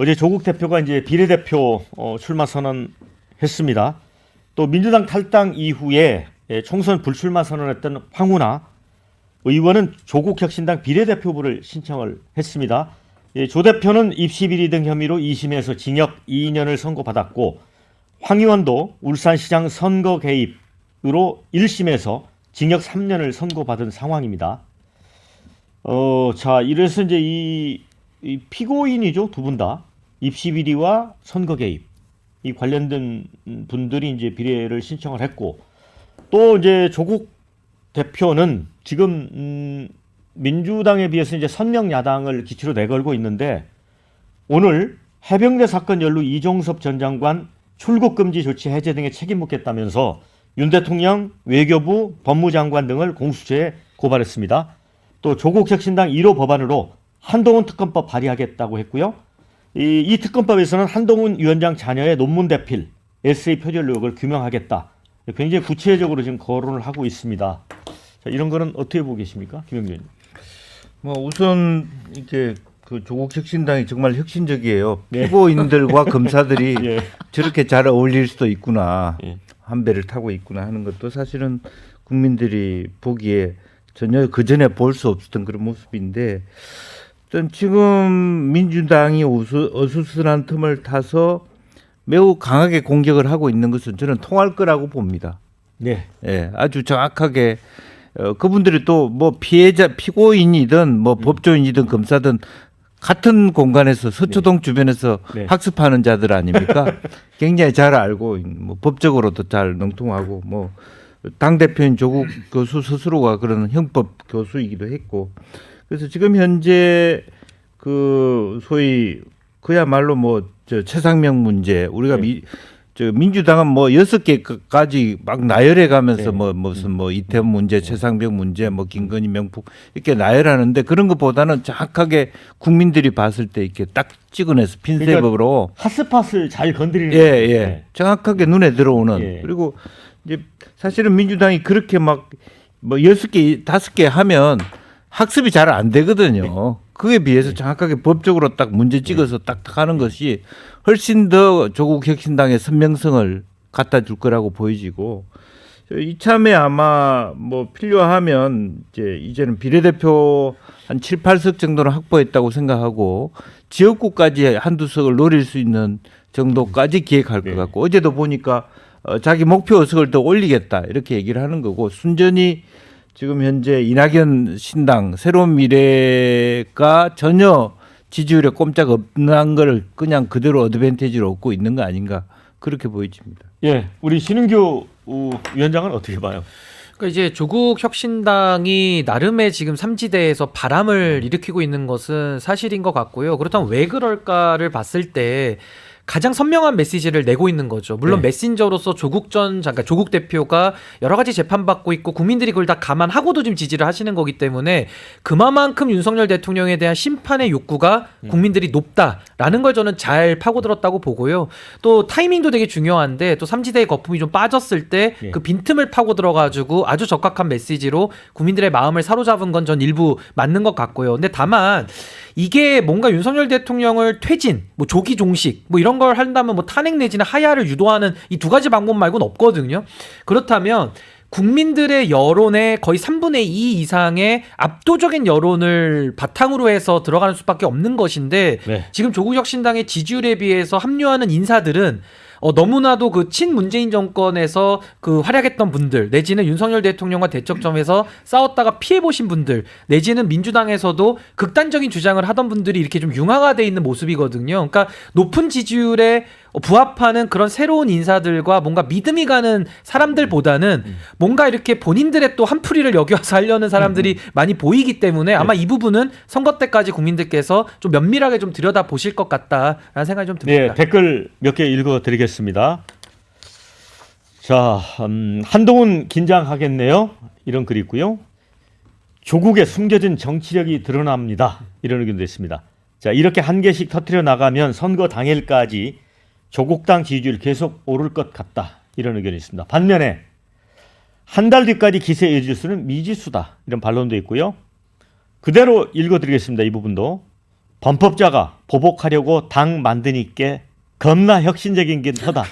어제 조국 대표가 이제 비례대표 어, 출마 선언했습니다. 또 민주당 탈당 이후에 예, 총선 불출마 선언했던 황운하 의원은 조국 혁신당 비례대표부를 신청을 했습니다. 예, 조 대표는 입시 비리 등 혐의로 2심에서 징역 2년을 선고받았고 황 의원도 울산시장 선거 개입으로 1심에서 징역 3년을 선고받은 상황입니다. 어, 자, 이래서 이제 이, 이 피고인이죠, 두 분 다. 입시 비리와 선거 개입. 이 관련된 분들이 이제 비례를 신청을 했고, 또 이제 조국 대표는 지금, 음, 민주당에 비해서 이제 선명 야당을 기치로 내걸고 있는데, 오늘 해병대 사건 연루 이종섭 전 장관 출국 금지 조치 해제 등의 책임 묻겠다면서 윤 대통령, 외교부, 법무장관 등을 공수처에 고발했습니다. 또 조국 혁신당 1호 법안으로 한동훈 특검법 발의하겠다고 했고요. 이, 이 특검법에서는 한동훈 위원장 자녀의 논문 대필, 에세이 표절 의혹을 규명하겠다. 굉장히 구체적으로 지금 거론을 하고 있습니다. 자, 이런 거는 어떻게 보고 계십니까? 의원님? 뭐 우선 이게 그 조국 혁신당이 정말 혁신적이에요. 네. 피고인들과 검사들이 예. 저렇게 잘 어울릴 수도 있구나. 예. 한 배를 타고 있구나 하는 것도 사실은 국민들이 보기에 전혀 그 전에 볼 수 없었던 그런 모습인데 어떤 지금 민주당이 우수, 어수선한 틈을 타서 매우 강하게 공격을 하고 있는 것은 저는 통할 거라고 봅니다. 네. 예, 아주 정확하게 어, 그분들이 또 뭐 피해자 피고인이든 뭐 법조인이든 검사든 같은 공간에서 서초동 주변에서 네. 학습하는 자들 아닙니까? 굉장히 잘 알고 뭐 법적으로도 잘 능통하고 뭐 당 대표인 조국 교수 스스로가 그런 형법 교수이기도 했고 그래서 지금 현재 그 소위 그야말로 뭐 저 최상명 문제 우리가 네. 미, 저 민주당은 뭐 여섯 개까지 막 나열해 가면서 네. 뭐 무슨 뭐 이태원 문제, 최상병 문제, 뭐 김건희 명품 이렇게 나열하는데 그런 것보다는 정확하게 국민들이 봤을 때 이렇게 딱 찍어내서 핀셋업으로 핫스팟을 잘 건드리는 예. 예. 네. 정확하게 눈에 들어오는 예. 그리고 이제 사실은 민주당이 그렇게 막 뭐 여섯 개, 다섯 개 하면 학습이 잘 안 되거든요. 네. 그에 비해서 정확하게 법적으로 딱 문제 찍어서 딱딱 하는 것이 훨씬 더 조국 혁신당의 선명성을 갖다 줄 거라고 보여지고 이참에 아마 뭐 필요하면 이제 이제는 비례대표 한 7, 8석 정도는 확보했다고 생각하고 지역구까지 한두 석을 노릴 수 있는 정도까지 기획할 것 네. 같고 어제도 보니까 어, 자기 목표 의석을 더 올리겠다 이렇게 얘기를 하는 거고 순전히 지금 현재 이낙연 신당 새로운 미래가 전혀 지지율에 꼼짝 없는 걸 그냥 그대로 어드밴티지로 얻고 있는 거 아닌가 그렇게 보여집니다. 예, 우리 신은규 우, 위원장은 어떻게 봐요? 그러니까 이제 조국 혁신당이 나름의 지금 삼지대에서 바람을 일으키고 있는 것은 사실인 것 같고요. 그렇다면 왜 그럴까를 봤을 때 가장 선명한 메시지를 내고 있는 거죠. 물론 네. 메신저로서 조국 전 잠깐 조국 대표가 여러 가지 재판받고 있고 국민들이 그걸 다 감안하고도 지금 지지를 하시는 거기 때문에 그만큼 윤석열 대통령에 대한 심판의 욕구가 음. 국민들이 높다라는 걸 저는 잘 파고들었다고 보고요. 또 타이밍도 되게 중요한데 또 삼지대의 거품이 좀 빠졌을 때 예. 그 빈틈을 파고 들어가지고 아주 적합한 메시지로 국민들의 마음을 사로잡은 건 전 일부 맞는 것 같고요. 근데 다만 이게 뭔가 윤석열 대통령을 퇴진, 뭐 조기 종식, 뭐 이런 걸 한다면 뭐 탄핵 내지는 하야를 유도하는 이 두 가지 방법 말고는 없거든요. 그렇다면 국민들의 여론의 거의 3분의 2 이상의 압도적인 여론을 바탕으로 해서 들어가는 수밖에 없는 것인데 네. 지금 조국 혁신당의 지지율에 비해서 합류하는 인사들은 어, 너무나도 그 친문재인 정권에서 그 활약했던 분들, 내지는 윤석열 대통령과 대척점에서 싸웠다가 피해 보신 분들, 내지는 민주당에서도 극단적인 주장을 하던 분들이 이렇게 좀 융화가 돼 있는 모습이거든요. 그러니까 높은 지지율에 부합하는 그런 새로운 인사들과 뭔가 믿음이 가는 사람들보다는 뭔가 이렇게 본인들의 또 한풀이를 여기와서 하려는 사람들이 많이 보이기 때문에 아마 이 부분은 선거 때까지 국민들께서 좀 면밀하게 좀 들여다 보실 것 같다라는 생각이 좀 듭니다. 네, 댓글 몇 개 읽어 드리겠습니다. 자, 음, 한동훈 긴장하겠네요. 이런 글이 있고요. 조국의 숨겨진 정치력이 드러납니다. 이런 의견도 있습니다. 자, 이렇게 한 개씩 터트려 나가면 선거 당일까지 조국당 지지율 계속 오를 것 같다. 이런 의견이 있습니다. 반면에 한 달 뒤까지 기세 이어질 수는 미지수다. 이런 반론도 있고요. 그대로 읽어드리겠습니다. 이 부분도. 범법자가 보복하려고 당 만드니께 겁나 혁신적인 긴 하다.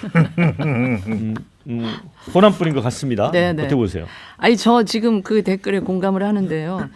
음, 음, 호남뿐인 것 같습니다. 네, 네. 어떻게 보세요? 아니 저 지금 그 댓글에 공감을 하는데요.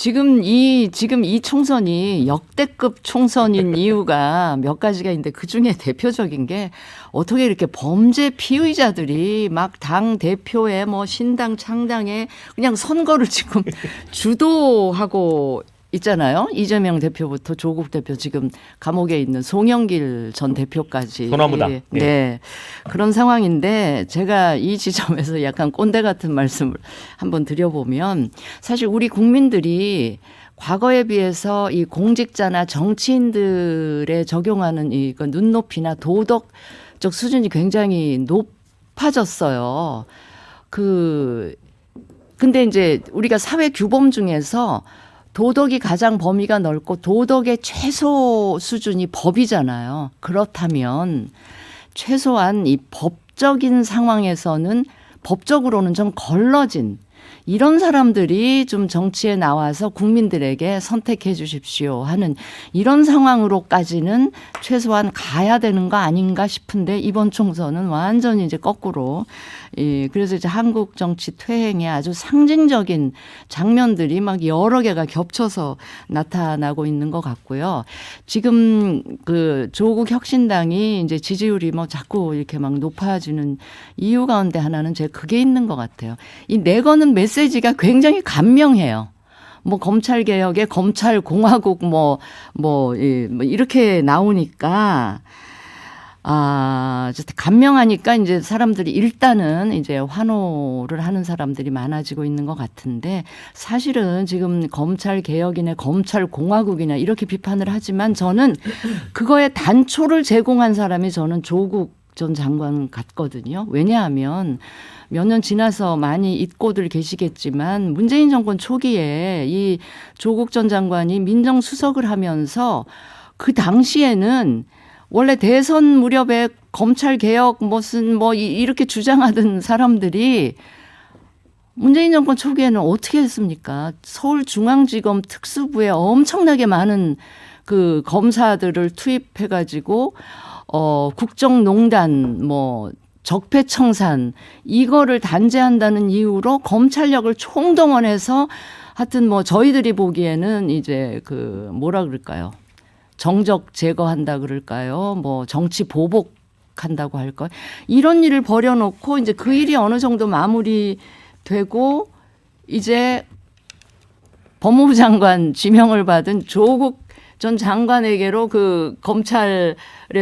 지금 이 지금 이 총선이 역대급 총선인 이유가 몇 가지가 있는데 그 중에 대표적인 게 어떻게 이렇게 범죄 피의자들이 막 당 대표에 뭐 신당 창당에 그냥 선거를 지금 주도하고 있잖아요. 이재명 대표부터 조국 대표 지금 감옥에 있는 송영길 전 대표까지 소나무당. 네. 예. 네. 그런 상황인데 제가 이 지점에서 약간 꼰대 같은 말씀을 한번 드려보면 사실 우리 국민들이 과거에 비해서 이 공직자나 정치인들에 적용하는 이그 눈높이나 도덕적 수준이 굉장히 높아졌어요. 그 근데 이제 우리가 사회 규범 중에서 도덕이 가장 범위가 넓고 도덕의 최소 수준이 법이잖아요. 그렇다면 최소한 이 법적인 상황에서는 법적으로는 좀 걸러진 이런 사람들이 좀 정치에 나와서 국민들에게 선택해 주십시오 하는 이런 상황으로까지는 최소한 가야 되는 거 아닌가 싶은데 이번 총선은 완전히 이제 거꾸로 예, 그래서 이제 한국 정치 퇴행의 아주 상징적인 장면들이 막 여러 개가 겹쳐서 나타나고 있는 것 같고요. 지금 그 조국 혁신당이 이제 지지율이 뭐 자꾸 이렇게 막 높아지는 이유 가운데 하나는 제 그게 있는 것 같아요. 이 내거는 메시지가 굉장히 감명해요. 뭐 검찰 개혁에 검찰 공화국 뭐뭐 뭐, 이, 뭐 이렇게 나오니까 아, 감명하니까 이제 사람들이 일단은 이제 환호를 하는 사람들이 많아지고 있는 것 같은데 사실은 지금 검찰 개혁이나 검찰 공화국이나 이렇게 비판을 하지만 저는 그거에 단초를 제공한 사람이 저는 조국 전 장관 같거든요. 왜냐하면 몇 년 지나서 많이 잊고들 계시겠지만 문재인 정권 초기에 이 조국 전 장관이 민정수석을 하면서 그 당시에는 원래 대선 무렵에 검찰 개혁 무슨 뭐 이- 이렇게 주장하던 사람들이 문재인 정권 초기에는 어떻게 했습니까? 서울중앙지검 특수부에 엄청나게 많은 그 검사들을 투입해 가지고 어 국정농단 뭐 적폐청산 이거를 단죄한다는 이유로 검찰력을 총동원해서 하여튼 뭐 저희들이 보기에는 이제 그 뭐라 그럴까요? 정적 제거한다 그럴까요? 뭐 정치 보복 한다고 할까요? 이런 일을 벌여놓고 이제 그 일이 어느 정도 마무리되고 이제 법무부 장관 지명을 받은 조국 전 장관에게로 그 검찰의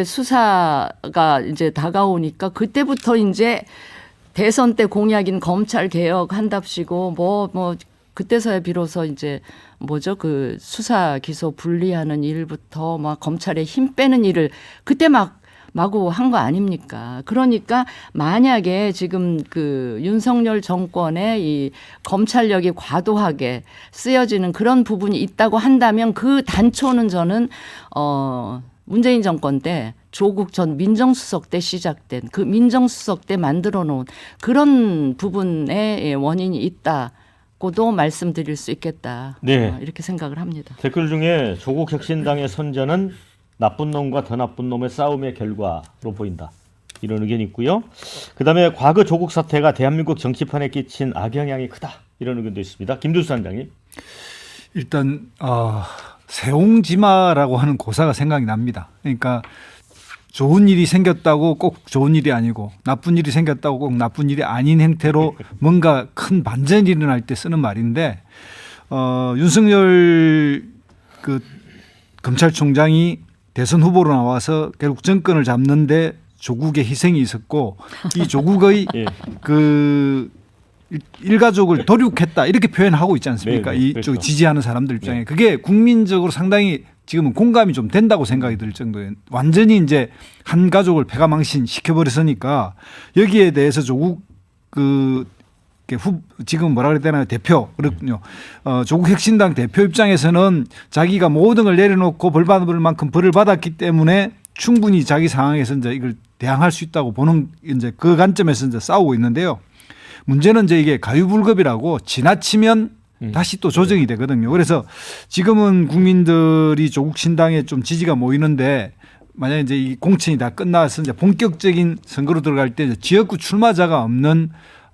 수사가 이제 다가오니까 그때부터 이제 대선 때 공약인 검찰 개혁 한답시고 뭐뭐 그때서야 비로소 이제 뭐죠? 그 수사 기소 분리하는 일부터 막 검찰에 힘 빼는 일을 그때 막 마구 한 거 아닙니까? 그러니까 만약에 지금 그 윤석열 정권의 이 검찰력이 과도하게 쓰여지는 그런 부분이 있다고 한다면 그 단초는 저는 어 문재인 정권 때 조국 전 민정수석 때 시작된 그 민정수석 때 만들어 놓은 그런 부분에 원인이 있다 고도 말씀드릴 수 있겠다. 네. 어, 이렇게 생각을 합니다. 댓글 중에 조국 혁신당의 선전은 나쁜 놈과 더 나쁜 놈의 싸움의 결과로 보인다. 이런 의견이 있고요. 그 다음에 과거 조국 사태가 대한민국 정치판에 끼친 악영향이 크다. 이런 의견도 있습니다. 김두수 단장님. 일단 어, 세옹지마라고 하는 고사가 생각이 납니다. 그러니까 좋은 일이 생겼다고 꼭 좋은 일이 아니고 나쁜 일이 생겼다고 꼭 나쁜 일이 아닌 행태로 뭔가 큰 반전이 일어날 때 쓰는 말인데 어, 윤석열 그 검찰총장이 대선 후보로 나와서 결국 정권을 잡는데 조국의 희생이 있었고 이 조국의 예. 그 일- 일가족을 도륙했다 이렇게 표현하고 있지 않습니까? 네, 네, 이쪽 그렇죠. 지지하는 사람들 입장에 그게 국민적으로 상당히 지금은 공감이 좀 된다고 생각이 들 정도에 완전히 이제 한 가족을 패가망신 시켜버렸으니까 여기에 대해서 조국 그 후 지금 뭐라 그래야 되나요 대표 그렇군요. 어, 조국 혁신당 대표 입장에서는 자기가 모든 걸 내려놓고 벌 받을 만큼 벌을 받았기 때문에 충분히 자기 상황에서 이제 이걸 대항할 수 있다고 보는 이제 그 관점에서 이제 싸우고 있는데요. 문제는 이제 이게 가유불급이라고 지나치면 음. 다시 또 조정이 되거든요. 그래서 지금은 국민들이 조국 신당에 좀 지지가 모이는데 만약에 이제 이 공천이 다 끝나서 이제 본격적인 선거로 들어갈 때 지역구 출마자가 없는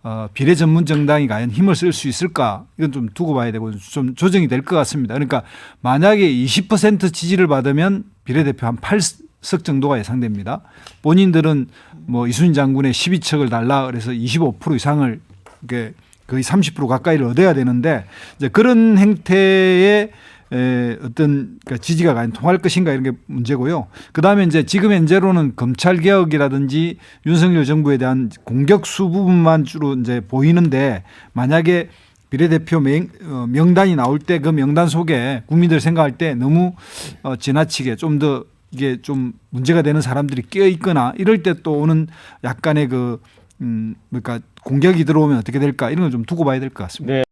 어, 비례 전문 정당이 과연 힘을 쓸 수 있을까? 이건 좀 두고 봐야 되고 좀 조정이 될 것 같습니다. 그러니까 만약에 20% 지지를 받으면 비례대표 한 8석 정도가 예상됩니다. 본인들은 뭐 이순신 장군의 12척을 달라 그래서 25% 이상을 이게 거의 30% 가까이를 얻어야 되는데 이제 그런 행태의 에, 어떤 그러니까 지지가 과연 통할 것인가 이런 게 문제고요. 그 다음에 이제 지금 현재로는 검찰 개혁이라든지 윤석열 정부에 대한 공격수 부분만 주로 이제 보이는데 만약에 비례대표 명, 어, 명단이 나올 때 그 명단 속에 국민들 생각할 때 너무 어, 지나치게 좀 더 이게 좀 문제가 되는 사람들이 끼어 있거나 이럴 때 또 오는 약간의 그 음, 그러니까 공격이 들어오면 어떻게 될까 이런 걸 좀 두고 봐야 될 것 같습니다. 네.